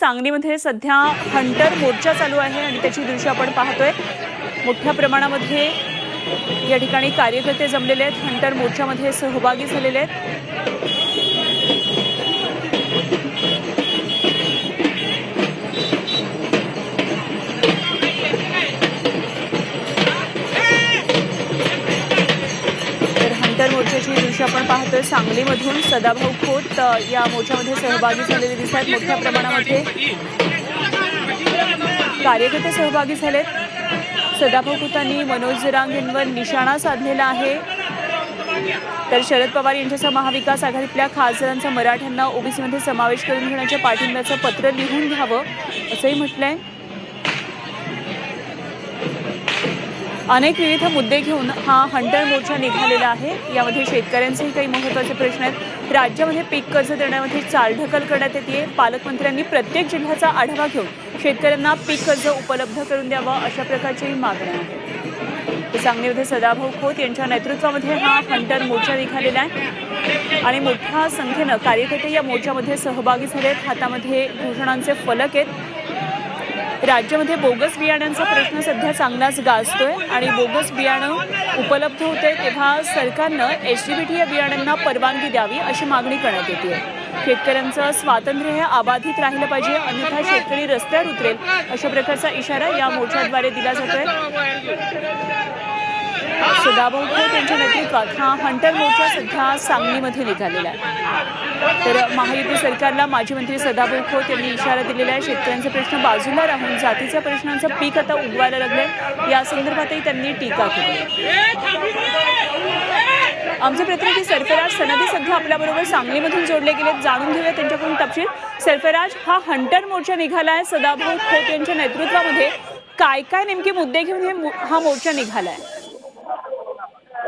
सांगलीमध्ये सध्या हंटर मोर्चा चालू आहे आणि त्याची दृश्य आपण पाहतोय. मोठ्या प्रमाणामध्ये या ठिकाणी कार्यकर्ते जमलेले आहेत. हंटर मोर्चामध्ये सहभागी झालेले आहेत. दृश्य आपण पाहतोय सांगलीमधून सदाभाऊ खोत या मोर्चामध्ये सहभागी झालेले दिसत आहेत. मोठ्या प्रमाणामध्ये कार्यकर्ते सहभागी झालेत. सदाभाऊ खोतांनी मनोज जरांगेंवर निशाणा साधलेला आहे. तर शरद पवार यांच्यासह महाविकास आघाडीतल्या खासदारांचा मराठ्यांना ओबीसीमध्ये समावेश करून घेण्याच्या पाठिंब्याचं पत्र लिहून घ्यावं असंही म्हटलंय. अनेक विविध मुद्दे घेऊन हा हंटर मोर्चा निघालेला आहे. यामध्ये शेतकऱ्यांचेही काही महत्त्वाचे प्रश्न आहेत. राज्यामध्ये पीक कर्ज देण्यामध्ये चालढकल करण्यात येते पालकमंत्र्यांनी प्रत्येक जिल्ह्याचा आढावा घेऊन शेतकऱ्यांना पीक कर्ज उपलब्ध करून द्यावं अशा प्रकारचीही मागणी आहे. सांगलीमध्ये सदाभाऊ खोत यांच्या नेतृत्वामध्ये हा हंटर मोर्चा निघालेला आहे. आणि मोठ्या संख्येनं कार्यकर्ते या मोर्चामध्ये सहभागी झालेत. हातामध्ये घोषणांचे फलक आहेत. राज्यामध्ये बोगस बियाण्यांचा प्रश्न सध्या चांगलाच गाजतोय आणि बोगस बियाणं उपलब्ध होते तेव्हा सरकारनं एच डी बी टी या बियाण्यांना परवानगी द्यावी अशी मागणी करण्यात येते. शेतकऱ्यांचं स्वातंत्र्य हे अबाधित राहिलं पाहिजे अन्यथा शेतकरी रस्त्यावर उतरेल अशा प्रकारचा इशारा या मोर्चाद्वारे दिला जातोय. सदाभाऊ यांच्या नेतृत्वात हा हंटर मोर्चा सध्या सांगलीमध्ये निघालेला आहे. तर महायुती सरकारला माजी मंत्री सदाभाऊ खोत यांनी इशारा दिलेला आहे. शेतकऱ्यांचे प्रश्न बाजूला राहून जातीच्या प्रश्नांचं पीक आता उगवायला लागलंय. या संदर्भातही त्यांनी टीका केली. आमचे प्रतिनिधी सरफराज सनदी सध्या आपल्याबरोबर सांगलीमधून जोडले गेलेत. जाणून घेऊया त्यांच्याकडून तपशील. सरफराज हा हंटर मोर्चा निघाला आहे. सदाभाऊ खोत यांच्या नेतृत्वामध्ये काय काय नेमके मुद्दे घेऊन हे हा मोर्चा निघाला आहे?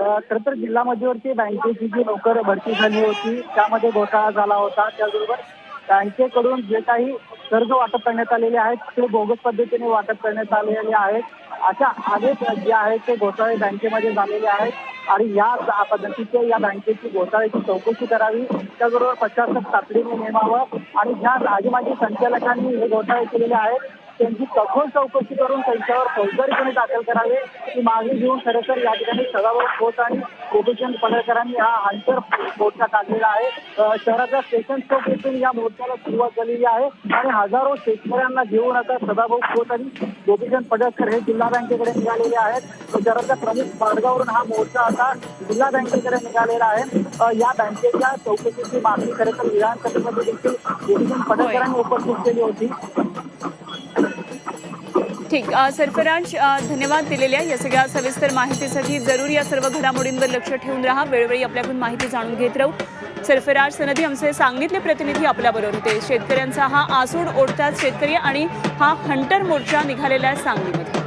खर तर जिल्हा मध्यवर्ती बँकेची जी नोकर भरती झाली होती त्यामध्ये घोटाळा झाला होता. त्याचबरोबर बँकेकडून जे काही कर्ज वाटप करण्यात आलेले आहेत ते बोगस पद्धतीने वाटप करण्यात आलेले आहेत. अशा अनेक जे आहेत ते घोटाळे बँकेमध्ये झालेले आहेत. आणि या पद्धतीचे या बँकेची घोटाळ्याची चौकशी करावी. त्याचबरोबर प्रशासक तातडीने नेमावं. आणि ज्या राजमाजी संचालकांनी हे घोटाळे केलेले आहेत त्यांची सखोल चौकशी करून त्यांच्यावर फौजदारी गुन्हे दाखल करावे ही मागणी घेऊन खरं तर या ठिकाणी सदाभाऊ खोत आणि गोपीचंद पडळकरांनी हा हंटर मोर्चा काढलेला आहे. शहराच्या स्टेशन चौक येथून या मोर्चाला सुरुवात झालेली आहे आणि हजारो शेतकऱ्यांना घेऊन आता सदाभाऊ खोत आणि गोपीचंद पडळकर हे जिल्हा बँकेकडे निघालेले आहेत. शहराच्या प्रमुख मार्गावरून हा मोर्चा आता जिल्हा बँकेकडे निघालेला आहे. या बँकेच्या चौकशीची मागणी खरं तर विधानसभेमध्ये देखील गोपीचंद पडळकरांनी उपस्थित केली होती. ठीक सरफराज धन्यवाद दिलेल्या या सगळ्या सविस्तर माहितीसाठी. जरूर या सर्व घडामोडींवर लक्ष ठेवून राहा. वेळोवेळी आपल्याकडून माहिती जाणून घेत राहू. सरफराज सनदी आमचे सांगितले प्रतिनिधी आपल्याबरोबर होते. शेतकऱ्यांचा हा आसूड ओढतात शेतकरी आणि हा हंटर मोर्चा निघालेला आहे सांगलीमध्ये.